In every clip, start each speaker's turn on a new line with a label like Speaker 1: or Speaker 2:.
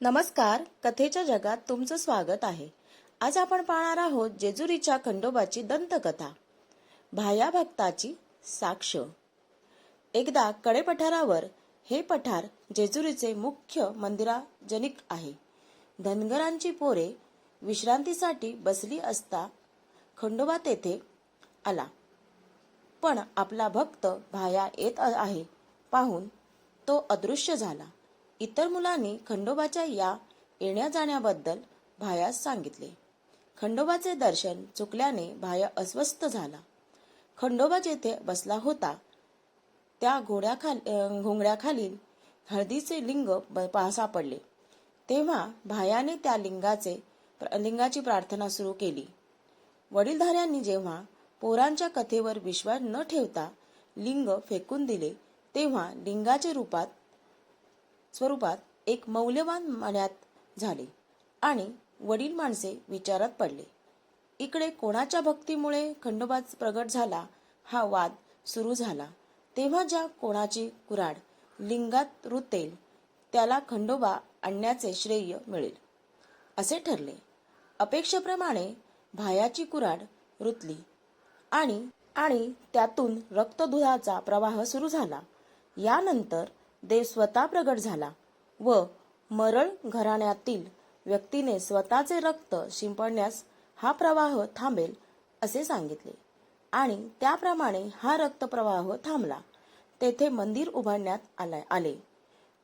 Speaker 1: नमस्कार कथेच्या जगात तुमचं स्वागत आहे. आज आपण पाहणार आहोत जेजुरीच्या खंडोबाची दंतकथा. भाया भक्ताची साक्ष. एकदा कडे पठारावर हे पठार जेजुरीचे मुख्य मंदिराजनिक आहे. धनगरांची पोरे विश्रांतीसाठी बसली असता खंडोबा तेथे आला. पण आपला भक्त भाया येत आहे पाहून तो अदृश्य झाला. इतर मुलांनी खंडोबाच्या या येण्या जाण्याबद्दल भायास सांगितले. खंडोबाचे दर्शन चुकल्याने भाया अस्वस्थ झाला. खंडोबा जेथे बसला होता त्या घोड्याखाल घोंगड्याखालील हळदीचे लिंग ब- सापडले तेव्हा भायाने त्या लिंगाचे लिंगाची प्रार्थना सुरू केली. वडीलधाऱ्यांनी जेव्हा पोरांच्या कथेवर विश्वास न ठेवता लिंग फेकून दिले तेव्हा लिंगाचे रूपात स्वरूपात एक मौल्यवान मण्यात झाले आणि वडील माणसे विचारात पडले. इकडे कोणाच्या भक्तीमुळे खंडोबाच प्रगट झाला हा वाद सुरू झाला. तेव्हा ज्या कोणाची कुराड लिंगात रुतेल त्याला खंडोबा आणण्याचे श्रेय मिळेल. असे ठरले. अपेक्षेप्रमाणे भायाची कुराड रुतली आणि आणि त्यातून रक्तदुधाचा प्रवाह सुरू झाला. यानंतर देव स्वतः प्रगट झाला व मरळ घराण्यातील व्यक्तीने स्वतःचे रक्त शिंपडण्यास हा प्रवाह थांबेल असे सांगितले. आणि त्याप्रमाणे हा रक्तप्रवाह थांबला. तेथे मंदिर उभारण्यात आला- आले.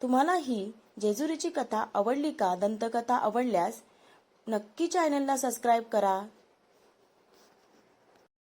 Speaker 1: तुम्हाला ही जेजुरीची कथा आवडली का? दंतकथा आवडल्यास नक्की चॅनलला सबस्क्राईब करा.